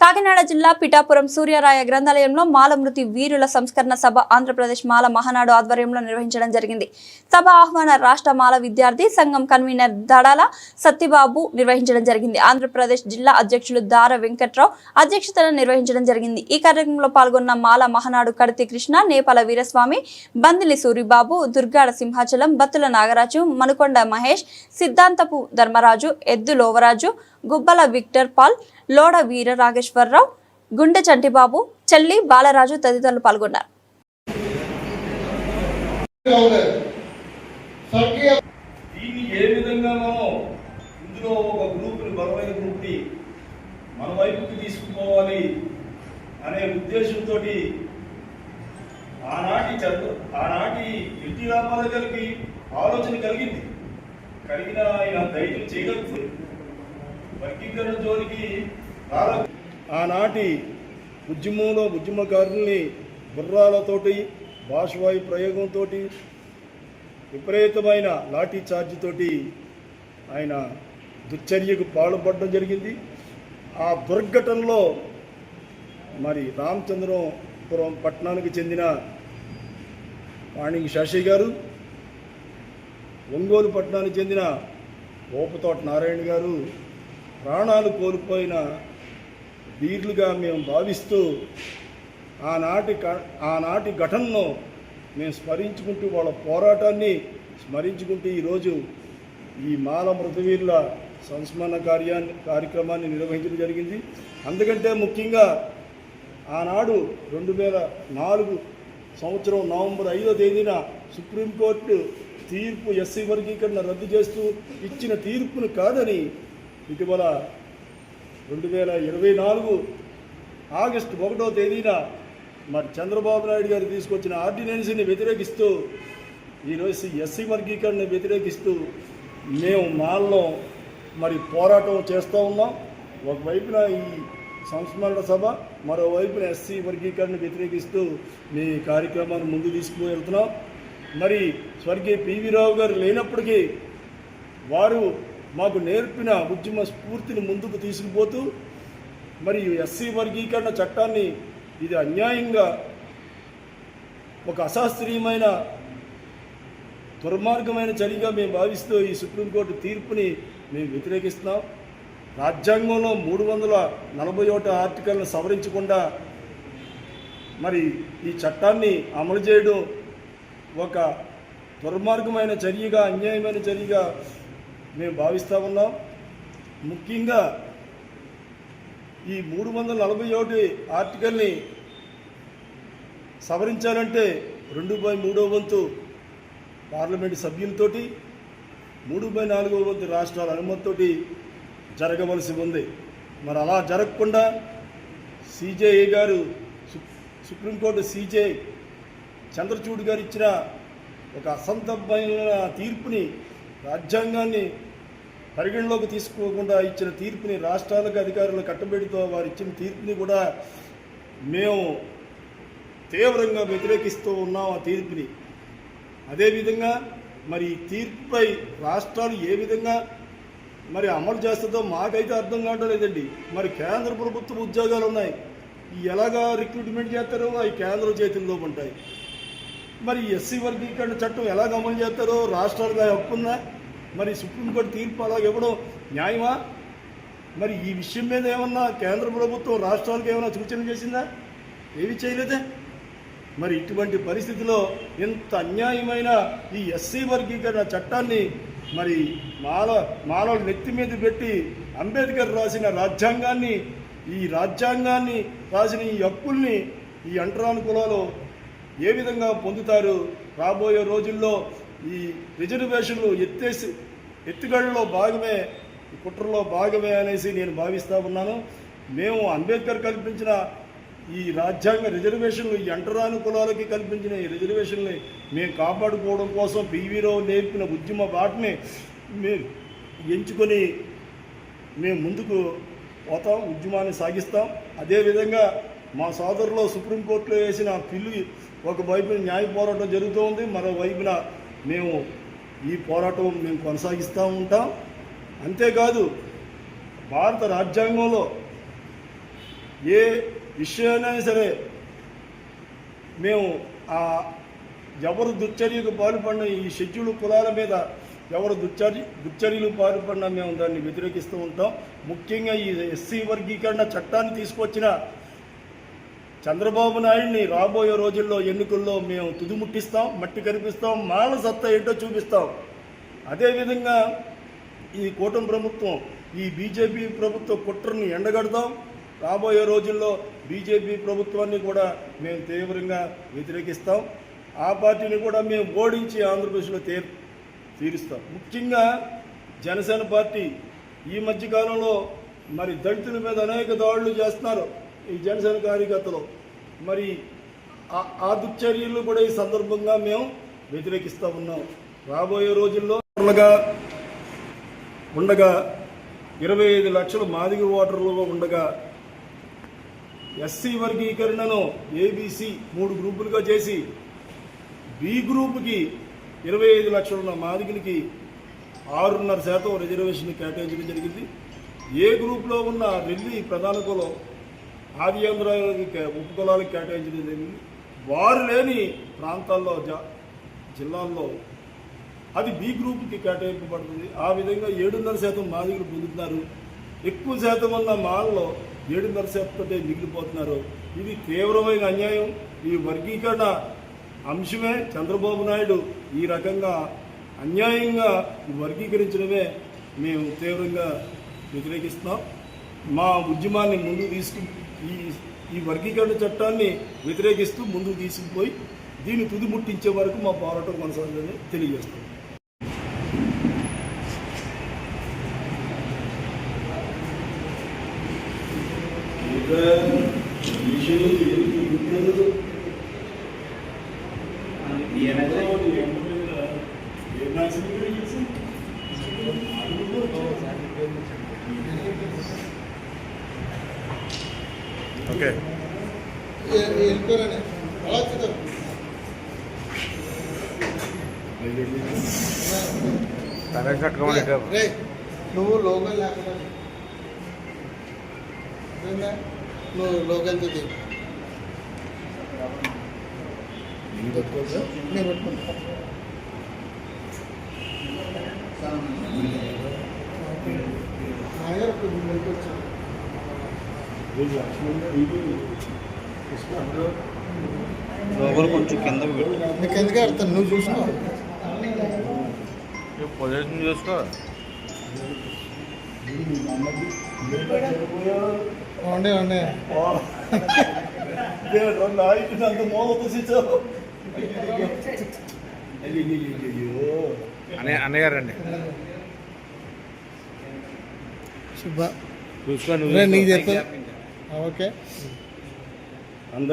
కాకినాడ జిల్లా పిఠాపురం సూర్యరాయ గ్రంథాలయంలో మాలమృతి వీరుల సంస్కరణ సభ ఆంధ్రప్రదేశ్ మాల మహానాడు ఆధ్వర్యంలో నిర్వహించడం జరిగింది. సభ ఆహ్వాన రాష్ట్ర మాల విద్యార్థి సంఘం కన్వీనర్ దడాల సత్యబాబు నిర్వహించడం జరిగింది. ఆంధ్రప్రదేశ్ జిల్లా అధ్యక్షులు దార వెంకట్రావు అధ్యక్షతన నిర్వహించడం జరిగింది. ఈ కార్యక్రమంలో పాల్గొన్న మాల మహానాడు కడతి కృష్ణ నేపాల వీరస్వామి బందిలి సూరిబాబు దుర్గాడ సింహాచలం బత్తుల నాగరాజు మనుకొండ మహేష్ సిద్ధాంతపు ధర్మరాజు ఎద్దు లోవరాజు గుబ్బల విక్టర్ పాల్ లోడ వీర రాగేశ్వరరావు గుండె చంటిబాబు చెల్లి బాలరాజు తదితరులు పాల్గొన్నారు. దీన్ని ఏ ఇందులో ఒక గ్రూప్ని బలమైన గ్రూప్ని మన వైపుకి తీసుకుపోవాలి అనే ఉద్దేశంతో ఆనాటి చదువు ఆనాటి ఎన్టీ రామారావు గారికి ఆలోచన కలిగింది. కలిగిన ఆయన ధైర్యం చేయగలుగుతుంది వర్గీకరణ జోలికి ఆనాటి ఉద్యమంలో ఉద్యమకారుల్ని గుర్రాలతోటి భాషవాయు ప్రయోగంతో విపరీతమైన లాఠీ తోటి ఆయన దుశ్చర్యకు పాల్పడడం జరిగింది. ఆ దుర్ఘటనలో మరి రామచంద్రపురం పట్టణానికి చెందిన వాణికి శశి గారు ఒంగోలు పట్టణానికి చెందిన ఓపతోట నారాయణ గారు ప్రాణాలు కోల్పోయిన వీరులుగా మేము భావిస్తూ ఆనాటి క- ఆనాటి ఘటనను మేము స్మరించుకుంటూ వాళ్ళ పోరాటాన్ని స్మరించుకుంటూ ఈరోజు ఈ మాల మృతవీరుల సంస్మరణ కార్యాన్ని కార్యక్రమాన్ని నిర్వహించడం జరిగింది. అందుకంటే ముఖ్యంగా ఆనాడు రెండు వేల నాలుగు సంవత్సరం నవంబర్ ఐదో తేదీన సుప్రీంకోర్టు తీర్పు ఎస్సీ వర్గీకరణ రద్దు చేస్తూ ఇచ్చిన తీర్పును కాదని ఇటీవల రెండు వేల ఇరవై నాలుగు ఆగస్టు ఒకటో తేదీన మరి చంద్రబాబు నాయుడు గారు తీసుకొచ్చిన ఆర్డినెన్స్ని వ్యతిరేకిస్తూ ఈరోజు ఎస్సీ వర్గీకరణను వ్యతిరేకిస్తూ మేము మాల్లో మరి పోరాటం చేస్తూ ఉన్నాం. ఒకవైపున ఈ సంస్మరణ సభ మరోవైపున ఎస్సీ వర్గీకరణ వ్యతిరేకిస్తూ మీ కార్యక్రమాన్ని ముందు తీసుకుని వెళ్తున్నాం. మరి స్వర్గీయ పివి రావు గారు లేనప్పటికీ వారు మాకు నేర్పిన ఉద్యమ స్ఫూర్తిని ముందుకు తీసుకుపోతూ మరి ఎస్సీ వర్గీకరణ చట్టాన్ని ఇది అన్యాయంగా ఒక అశాస్త్రీయమైన దుర్మార్గమైన చర్యగా మేము భావిస్తూ ఈ సుప్రీంకోర్టు తీర్పుని మేము వ్యతిరేకిస్తున్నాం. రాజ్యాంగంలో మూడు వందల నలభై ఒకటి ఆర్టికల్ను సవరించకుండా మరి ఈ చట్టాన్ని అమలు చేయడం ఒక దుర్మార్గమైన చర్యగా అన్యాయమైన చర్యగా మేము భావిస్తూ ఉన్నాం. ముఖ్యంగా ఈ మూడు వందల నలభై ఒకటి ఆర్టికల్ని సవరించాలంటే రెండు బై మూడో వంతు పార్లమెంటు సభ్యులతోటి మూడు బై నాలుగో వంతు రాష్ట్రాల అనుమతితోటి జరగవలసి ఉంది. మరి అలా జరగకుండా సిజేఏ గారు సు- సుప్రీంకోర్టు సిజే చంద్రచూడ్ గారు ఇచ్చిన ఒక అసంతమైన తీర్పుని రాజ్యాంగాన్ని పరిగణలోకి తీసుకోకుండా ఇచ్చిన తీర్పుని రాష్ట్రాలకు అధికారులు కట్టబెడుతూ వారు ఇచ్చిన తీర్పుని కూడా మేము తీవ్రంగా వ్యతిరేకిస్తూ ఉన్నాం ఆ తీర్పుని. అదేవిధంగా మరి ఈ తీర్పుపై రాష్ట్రాలు ఏ విధంగా మరి అమలు చేస్తుందో మాకైతే అర్థం కావడం లేదండి మరి కేంద్ర ప్రభుత్వ ఉద్యోగాలు ఉన్నాయి. ఎలాగా రిక్రూట్మెంట్ చేస్తారో అవి కేంద్ర చేతుల్లో ఉంటాయి. మరి ఎస్సీ వర్గీకరణ చట్టం ఎలాగ అమలు చేస్తారో రాష్ట్రాలుగా హక్కుందా మరి సుప్రీంకోర్టు తీర్పు అలాగ ఇవ్వడం న్యాయమా? మరి ఈ విషయం మీద ఏమన్నా కేంద్ర ప్రభుత్వం రాష్ట్రాలకు ఏమైనా సూచన చేసిందా? ఏమి చేయలేదే? మరి ఇటువంటి పరిస్థితిలో ఇంత అన్యాయమైన ఈ ఎస్సీ వర్గీకరణ చట్టాన్ని మరి మాల మానవుల నెత్తి మీద పెట్టి అంబేద్కర్ రాసిన రాజ్యాంగాన్ని ఈ రాజ్యాంగాన్ని రాసిన ఈ హక్కుల్ని ఈ అంటరాను కులాలు ఏ విధంగా పొందుతారు? రాబోయే రోజుల్లో ఈ రిజర్వేషన్లు ఎత్తేసి ఎత్తుగడలో భాగమే కుట్రలో భాగమే అనేసి నేను భావిస్తూ ఉన్నాను. మేము అంబేద్కర్ కల్పించిన ఈ రాజ్యాంగ రిజర్వేషన్లు ఈ అంటరాని కులాలకి కల్పించిన ఈ రిజర్వేషన్ని మేము కాపాడుకోవడం కోసం పీవీరావు నేర్పిన ఉద్యమ బాటని మేము ఎంచుకొని మేము ముందుకు పోతాం ఉద్యమాన్ని సాగిస్తాం. అదేవిధంగా మా సోదరులో సుప్రీంకోర్టులో వేసిన పిల్లు ఒక వైపున న్యాయ పోరాటం జరుగుతూ ఉంది మరోవైపున మేము ఈ పోరాటం మేము కొనసాగిస్తూ ఉంటాం. అంతేకాదు భారత రాజ్యాంగంలో ఏ విషయమైనా సరే మేము ఆ ఎవరు దుర్చర్యకు పాల్పడిన ఈ షెడ్యూల్ కులాల మీద ఎవరు దుర్చర్య దుర్చర్యలు పాల్పడినా మేము దాన్ని వ్యతిరేకిస్తూ ఉంటాం. ముఖ్యంగా ఈ ఎస్సీ వర్గీకరణ చట్టాన్ని తీసుకొచ్చిన చంద్రబాబు నాయుడిని రాబోయే రోజుల్లో ఎన్నికల్లో మేము తుదిముట్టిస్తాం మట్టి కనిపిస్తాం మాల సత్తా ఏంటో చూపిస్తాం. అదేవిధంగా ఈ కూటమి ప్రభుత్వం ఈ బీజేపీ ప్రభుత్వ కుట్రని ఎండగడతాం. రాబోయే రోజుల్లో బీజేపీ ప్రభుత్వాన్ని కూడా మేము తీవ్రంగా వ్యతిరేకిస్తాం. ఆ పార్టీని కూడా మేము ఓడించి ఆంధ్రప్రదేశ్లో తీ తీరుస్తాం. ముఖ్యంగా జనసేన పార్టీ ఈ మధ్యకాలంలో మరి దళితుల మీద అనేక దాడులు చేస్తున్నారు. ఈ జనసేన కార్యకర్తలు మరి ఆ- ఆ దుశ్చర్యలు కూడా ఈ సందర్భంగా మేము వ్యతిరేకిస్తూ ఉన్నాం. రాబోయే రోజుల్లో ఉండగా ఉండగా ఇరవై ఐదు లక్షల మాదిగ ఓటర్లు ఉండగా ఎస్సీ వర్గీకరణను ఏబీసీ మూడు గ్రూపులుగా చేసి బి గ్రూపుకి ఇరవై ఐదు లక్షల మాదిగలకి ఆరున్నర శాతం రిజర్వేషన్ కేటాయించడం జరిగింది. ఏ గ్రూప్లో ఉన్న రెల్లి ప్రధాన కులం ఆది ఆంధ్రాలకి కే- ఉప కులాలకు కేటాయించడం జరిగింది. వారు లేని ప్రాంతాల్లో జ- జిల్లాల్లో అది బి గ్రూప్కి కేటాయింపబడుతుంది. ఆ విధంగా ఏడున్నర శాతం మాదిగులు పొందుతున్నారు. ఎక్కువ శాతం ఉన్న మాల్లో ఏడున్నర శాతంతో మిగిలిపోతున్నారు. ఇది తీవ్రమైన అన్యాయం. ఈ వర్గీకరణ అంశమే. చంద్రబాబు నాయుడు ఈ రకంగా అన్యాయంగా వర్గీకరించడమే మేము తీవ్రంగా వ్యతిరేకిస్తున్నాం. మా ఉద్యమాన్ని ముందుకు తీసుకు ఈ ఈ వర్గీకరణ చట్టాన్ని వ్యతిరేకిస్తూ ముందుకు తీసుకుపోయి దీన్ని తుది ముట్టించే వరకు మా పోరాటం కొనసాగుతుందని తెలియజేస్తాం ఓకే. వెళ్ళిపోయారని అలా చూద్దాం తనకి కట్టుకోమని నువ్వు లోకల్ లేకుండా? నువ్వు లోకల్తో దిగు నేను పట్టుకుంటా? నాయర్ ఇప్పుడు ముందుకు వచ్చాను లోపల కొంచెం కిందకు పెట్టు. నీకు ఎందుకు అర్థం నువ్వు చూసినావు పొజిషన్ చూసుకో. ఉండే ఉండే. అంత మూల తీసిచ్చావు అయ్యో అన్నయ్య అన్నయ్య రండి. శుభ చూసుకో రే, నీకు చెప్పు. ఓకే